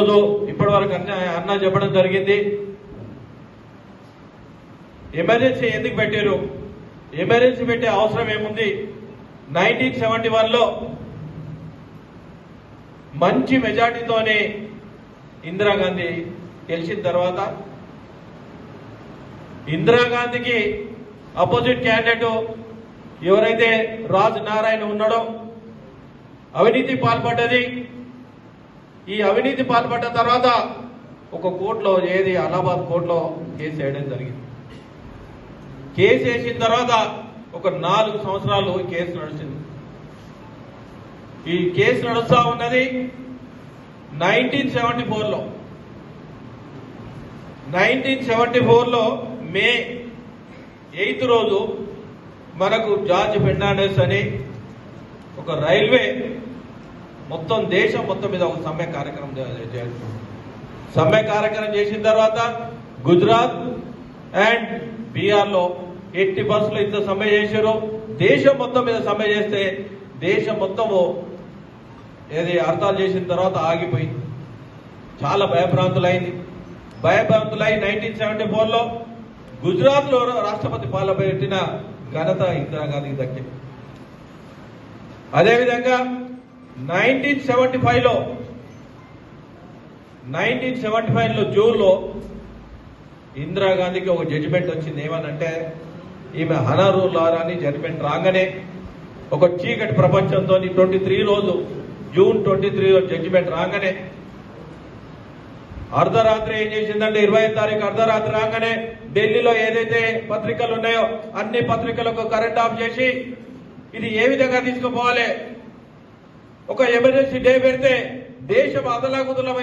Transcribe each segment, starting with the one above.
రోజు ఇప్పటి వరకు అన్న అన్న చెప్పడం జరిగింది. ఎమర్జెన్సీ ఎందుకు పెట్టారు? ఎమర్జెన్సీ పెట్టే అవసరం ఏముంది? నైన్టీన్ సెవెంటీ వన్లో మంచి మెజార్టీతోనే ఇందిరాగాంధీ గెలిచిన తర్వాత ఇందిరాగాంధీకి అపోజిట్ క్యాండిడేట్ ఎవరైతే రాజ్ నారాయణ ఉన్నాడో అవినీతి పాల్పడ్డది ఈ అవినీతి పాల్పడ్డ తర్వాత ఒక కోర్టులో ఏది అలహాబాద్ కోర్టులో కేసు వేయడం జరిగింది. కేసు వేసిన తర్వాత ఒక నాలుగు సంవత్సరాలు కేసు నడిచింది ఈ కేసు నడుస్తా ఉన్నది నైన్టీన్ సెవెంటీ ఫోర్లో. నైన్టీన్ సెవెంటీ ఫోర్లో మే ఎయిత్ రోజు మనకు జార్జ్ ఫెర్నాండెస్ అని ఒక రైల్వే మొత్తం దేశం మొత్తం మీద ఒక సమ్మె కార్యక్రమం చే- సమ్మె కార్యక్రమం చేసిన తర్వాత గుజరాత్ అండ్ బీఆర్లో ఎట్టి బస్సులు ఇంత సమ్మె చేశారు దేశం మొత్తం మీద సమ్మె చేస్తే దేశం మొత్తము ఏది అర్థాలు చేసిన తర్వాత ఆగిపోయింది. చాలా భయభ్రాంతులైంది. భయభ్రాంతులై నైన్టీన్ సెవెంటీ ఫోర్లో గుజరాత్లో రాష్ట్రపతి పాలన పెట్టిన ఘనత ఇందిరాగాంధీకి దక్కింది. అదేవిధంగా నైన్టీన్ సెవెంటీ ఫైవ్లో నైన్టీన్ సెవెంటీ ఫైవ్లో జూన్లో ఇందిరాగాంధీకి ఒక జడ్జిమెంట్ వచ్చింది. ఏమనంటే ఈమె హనరులారా అని జడ్జిమెంట్ రాగానే ఒక చీకటి ప్రపంచంతో ట్వంటీ త్రీ రోజు జూన్ ట్వంటీ త్రీ జడ్జిమెంట్ రాగానే అర్ధరాత్రి ఏం చేసిందంటే ఇరవై తారీఖు అర్ధరాత్రి రాగానే ఢిల్లీలో ఏదైతే పత్రికలు ఉన్నాయో అన్ని పత్రికలకు కరెంట్ ఆఫ్ చేసి ఇది ఏ విధంగా తీసుకుపోవాలి? ఒక ఎమర్జెన్సీ డే పెడితే దేశం అతలాకుతలం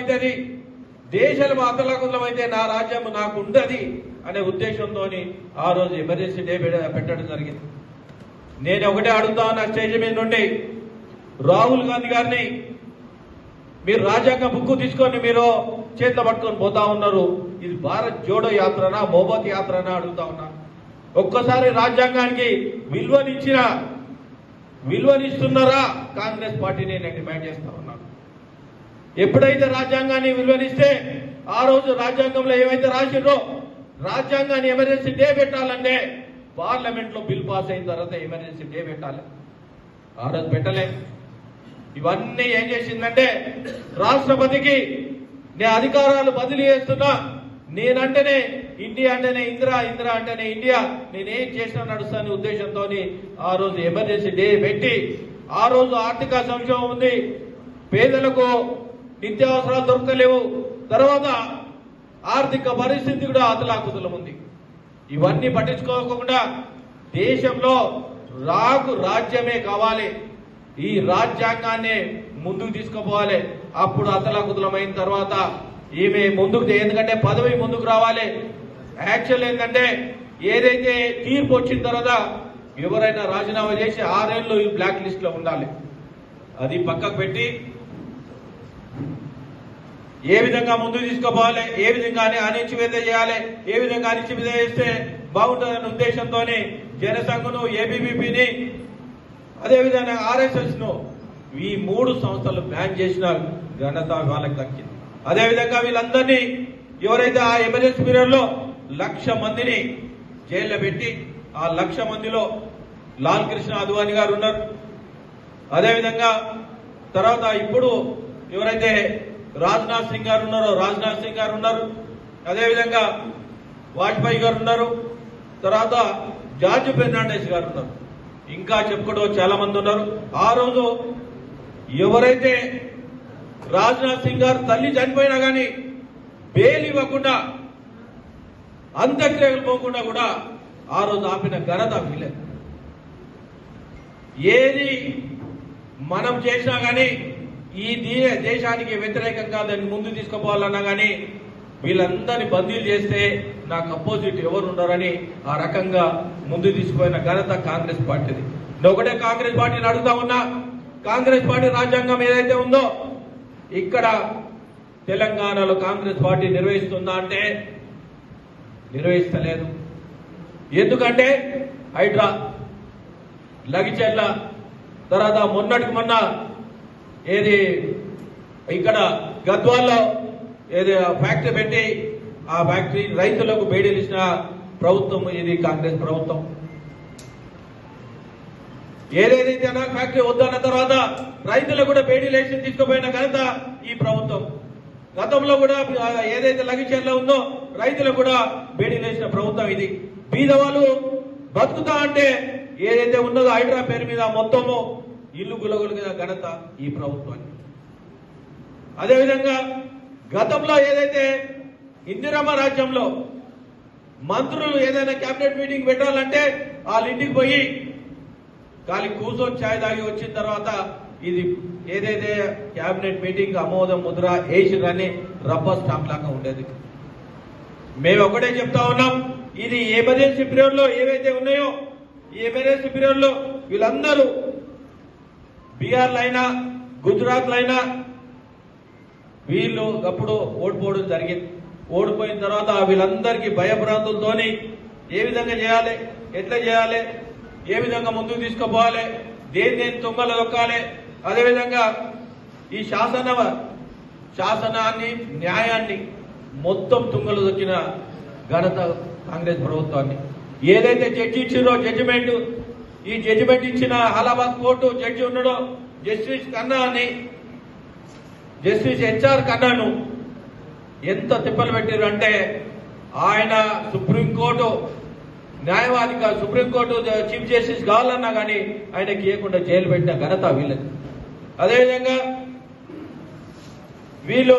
దేశాలు దేశం అయితే నా రాజ్యం నాకు ఉండదు అనే ఉద్దేశంతో ఆ రోజు ఎమర్జెన్సీ డే పెట్టడం జరిగింది. నేను ఒకటే అడుగుతా నా స్టేజ్ మీద నుండి. రాహుల్ గాంధీ గారిని మీరు రాజ్యాంగ బుక్కు తీసుకొని మీరు చేతిలో పట్టుకొని పోతా ఉన్నారు. ఇది భారత్ జోడో యాత్రనా మోబత్ యాత్రనా అడుగుతా ఉన్నా. ఒక్కసారి రాజ్యాంగానికి విలువనిచ్చిన విలువనిస్తున్నారా? కాంగ్రెస్ పార్టీని నేను డిమాండ్ చేస్తా ఉన్నాను. ఎప్పుడైతే రాజ్యాంగాన్ని విలువనిస్తే ఆ రోజు రాజ్యాంగంలో ఏమైతే రాసిండ్రో రాజ్యాంగాన్ని ఎమర్జెన్సీ డే పెట్టాలంటే పార్లమెంట్లో బిల్ పాస్ అయిన తర్వాత ఎమర్జెన్సీ డే పెట్టాలి. ఆ రోజు పెట్టలే. ఇవన్నీ ఏం చేసిందంటే రాష్ట్రపతికి నే అధికారాలు బదిలీ చేస్తున్నా నేనంటేనే ఇండియా అంటేనే ఇందిరా ఇందిరా అంటేనే ఇండియా. నేనేం చేసినా నడుస్తానే ఉద్దేశంతో ఆ రోజు ఎమర్జెన్సీ డే పెట్టి ఆ రోజు ఆర్థిక సంక్షోభం ఉంది. పేదలకు నిత్యావసరాలు దొరకలేవు. తర్వాత ఆర్థిక పరిస్థితి కూడా అతలాకుతలం ఉంది. ఇవన్నీ పట్టించుకోకుండా దేశంలో రాకు రాజ్యమే కావాలి. ఈ రాజ్యాంగాన్ని ముందుకు తీసుకుపోవాలి. అప్పుడు అతలాకుతలమైన తర్వాత ఈమె ముందుకు ఎందుకంటే పదవి ముందుకు రావాలి. యాక్చువల్ ఏంటంటే ఏదైతే తీర్పు వచ్చిన తర్వాత ఎవరైనా రాజీనామా చేసి ఆరేళ్ళు ఈ బ్లాక్ లిస్ట్లో ఉండాలి. అది పక్కకు పెట్టి ఏ విధంగా ముందుకు తీసుకుపోవాలి ఏ విధంగా అణిచివేత చేయాలి ఏ విధంగా అణిచివేత చేస్తే బాగుంటుందనే ఉద్దేశంతోనే జనసంఘను ఏబీవీపీని అదేవిధంగా ఆర్ఎస్ఎస్ను ఈ మూడు సంస్థలు బ్యాన్ చేసిన ఘనత వాళ్ళకి దక్కింది. అదేవిధంగా వీళ్ళందరినీ ఎవరైతే ఆ ఎమర్జెన్సీ పీరియడ్లో లక్ష మందిని జైల్లో పెట్టి ఆ లక్ష మందిలో లాల్ కృష్ణ అద్వాని గారు ఉన్నారు. అదేవిధంగా తర్వాత ఇప్పుడు ఎవరైతే రాజ్నాథ్ సింగ్ గారు ఉన్నారో రాజ్నాథ్ సింగ్ గారు ఉన్నారు. అదేవిధంగా వాజ్పేయి గారు ఉన్నారు. తర్వాత జార్జ్ ఫెర్నాండెస్ గారు ఉన్నారు. ఇంకా చెప్పుకోవడం చాలా మంది ఉన్నారు. ఆ రోజు ఎవరైతే రాజ్నాథ్ సింగ్ గారు తల్లి చనిపోయినా కానీ బెయిల్ ఇవ్వకుండా అంత్యక్రియలు పోకుండా కూడా ఆ రోజు ఆపిన ఘనత వీళ్ళే. ఏది మనం చేసినా కానీ ఈ దేశానికి వ్యతిరేకంగా దాన్ని ముందు తీసుకుపోవాలన్నా కానీ వీళ్ళందరినీ బందీలు చేస్తే నాకు అపోజిట్ ఎవరు ఉండరని ఆ రకంగా ముందు తీసుకుపోయిన ఘనత కాంగ్రెస్ పార్టీది. నేను ఒకటే కాంగ్రెస్ పార్టీని అడుగుతా ఉన్నా కాంగ్రెస్ పార్టీ రాజ్యాంగం ఏదైతే ఉందో ఇక్కడ తెలంగాణలో కాంగ్రెస్ పార్టీ నిర్వహిస్తుందా అంటే నిర్వహిస్తలేదు. ఎందుకంటే హైడ్రా లగిచెర్ల తర్వాత మొన్నటికి మొన్న ఏది ఇక్కడ గద్వాల్లో ఏది ఫ్యాక్టరీ పెట్టి ఆ ఫ్యాక్టరీ రైతులకు బేడీలు ఇచ్చిన ప్రభుత్వం ఇది కాంగ్రెస్ ప్రభుత్వం. ఏదేదైతే అన్నా ఫ్యాక్టరీ వద్దన్న తర్వాత రైతులు కూడా పేడీ వేసి తీసుకుపోయిన ఘనత ఈ ప్రభుత్వం. గతంలో కూడా ఏదైతే లగిచేర్లో ఉందో రైతులకు కూడా బేడీ లేచిన ప్రభుత్వం ఇది. బీదవాళ్ళు బతుకుతా అంటే ఏదైతే ఉన్నదో హైడ్రా పేరు మీద మొత్తము ఇల్లు గులగులుగా ఘనత ఈ ప్రభుత్వానికి. అదేవిధంగా గతంలో ఏదైతే ఇందిరమ్మ రాజ్యంలో మంత్రులు ఏదైనా కేబినెట్ మీటింగ్ పెట్టాలంటే వాళ్ళ ఇంటికి పోయి ఖాళీ కూర్చొని ఛాయ్ తాగి వచ్చిన తర్వాత ఇది ఏదైతే క్యాబినెట్ మీటింగ్ ఆమోదం ముద్ర వేసిరని రబ్బర్ స్టాంప్ లాగా ఉండేది. మేము ఒకటే చెప్తా ఉన్నాం ఇది ఎమర్జెన్సీ పీరియడ్లో ఏవైతే ఉన్నాయో ఈ ఎమర్జెన్సీ పీరియడ్లో వీళ్ళందరూ బీహార్లు అయినా గుజరాత్లో అయినా వీళ్ళు అప్పుడు ఓడిపోవడం జరిగింది. ఓడిపోయిన తర్వాత వీళ్ళందరికీ భయభ్రాంతులతోని ఏ విధంగా చేయాలి ఎట్లా చేయాలి ఏ విధంగా ముందుకు తీసుకుపోవాలి? దేని దేని తుంగలు దొక్కాలి అదేవిధంగా ఈ శాసన శాసనాన్ని న్యాయాన్ని మొత్తం తుంగలు దొక్కిన ఘనత కాంగ్రెస్ ప్రభుత్వాన్ని. ఏదైతే జడ్జి ఇచ్చిందో జడ్జిమెంట్ ఈ జడ్జిమెంట్ ఇచ్చిన అలహాబాద్ కోర్టు జడ్జి ఉండడం జస్టిస్ కన్నా అని జస్టిస్ హెచ్ఆర్ కన్నాను ఎంత తిప్పలు పెట్టారు అంటే ఆయన సుప్రీంకోర్టు న్యాయవాదిగా సుప్రీంకోర్టు చీఫ్ జస్టిస్ కావాలన్నా కానీ ఆయనకి ఇవ్వకుండా జైలు పెట్టిన ఘనత వీళ్ళది. అదేవిధంగా వీళ్ళు